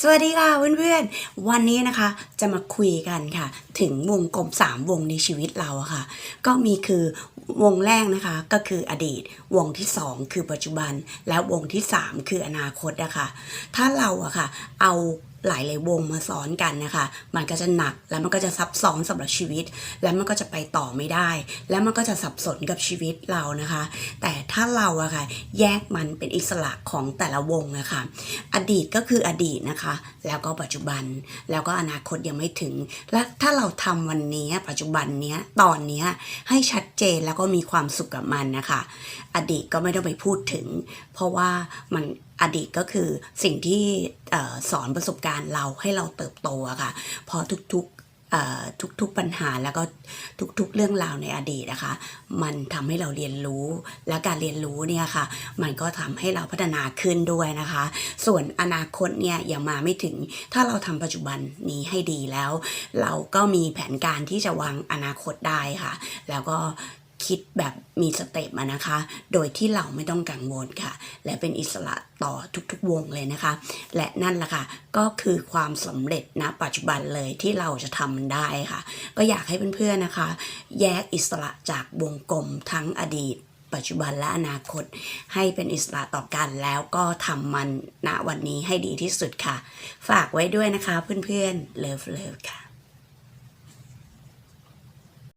สวัสดีค่ะเพื่อนๆ วันนี้นะคะจะมาคุยกันค่ะ ถึงวงกลม 3 วงในชีวิตเราค่ะ ก็มีคือวงแรกนะคะก็คืออดีต วงที่ 2 คือปัจจุบัน และวงที่ 3 คืออนาคตนะคะถ้าเราอะค่ะเอา หลายๆวงมาซ้อนกันนะคะ มันก็จะหนักแล้วมันก็จะซับซ้อนสำหรับชีวิต แล้วมันก็จะไปต่อไม่ได้ แล้วมันก็จะสับสนกับชีวิตเรานะคะ แต่ถ้าเราอะค่ะแยกมันเป็นอิสระของแต่ละวงนะคะอดีตก็คืออดีตนะคะ แล้วก็ปัจจุบันแล้วก็อนาคตยังไม่ถึง และถ้าเราทำวันนี้ปัจจุบันเนี้ยตอนเนี้ยให้ชัดเจนแล้วก็มีความสุขกับมันนะคะ อดีตก็ไม่ต้องไปพูดถึง เพราะว่ามันอดีตก็คือสิ่งที่สอนประสบการณ์เราให้เราเติบโตอะค่ะพราะทุกๆทุกๆปัญหาแล้วก็ทุกๆเรื่องราวในอดีตนะคะ มันทำให้เราเรียนรู้ และการเรียนรู้เนี่ยค่ะ มันก็ทำให้เราพัฒนาขึ้นด้วยนะคะ ส่วนอนาคตเนี่ยยังมาไม่ถึง ถ้าเราทำปัจจุบันนี้ให้ดีแล้ว เราก็มีแผนการที่จะวางอนาคตได้ค่ะ แล้วก็ คิดแบบมีสเต็ปนะคะ โดยที่เราไม่ต้องกังวลค่ะ และเป็นอิสระต่อทุกๆวงเลยนะคะ และนั่นแหละค่ะ ก็คือความสำเร็จณปัจจุบันเลยที่เราจะทำมันได้ค่ะ ก็อยากให้เพื่อนๆนะคะ แยกอิสระจากวงกลมทั้งอดีตปัจจุบันและอนาคตให้เป็นอิสระต่อกันแล้วก็ทำมันณวันนี้ให้ดีที่สุดค่ะ ฝากไว้ด้วยนะคะเพื่อนๆเลิฟเลิฟค่ะ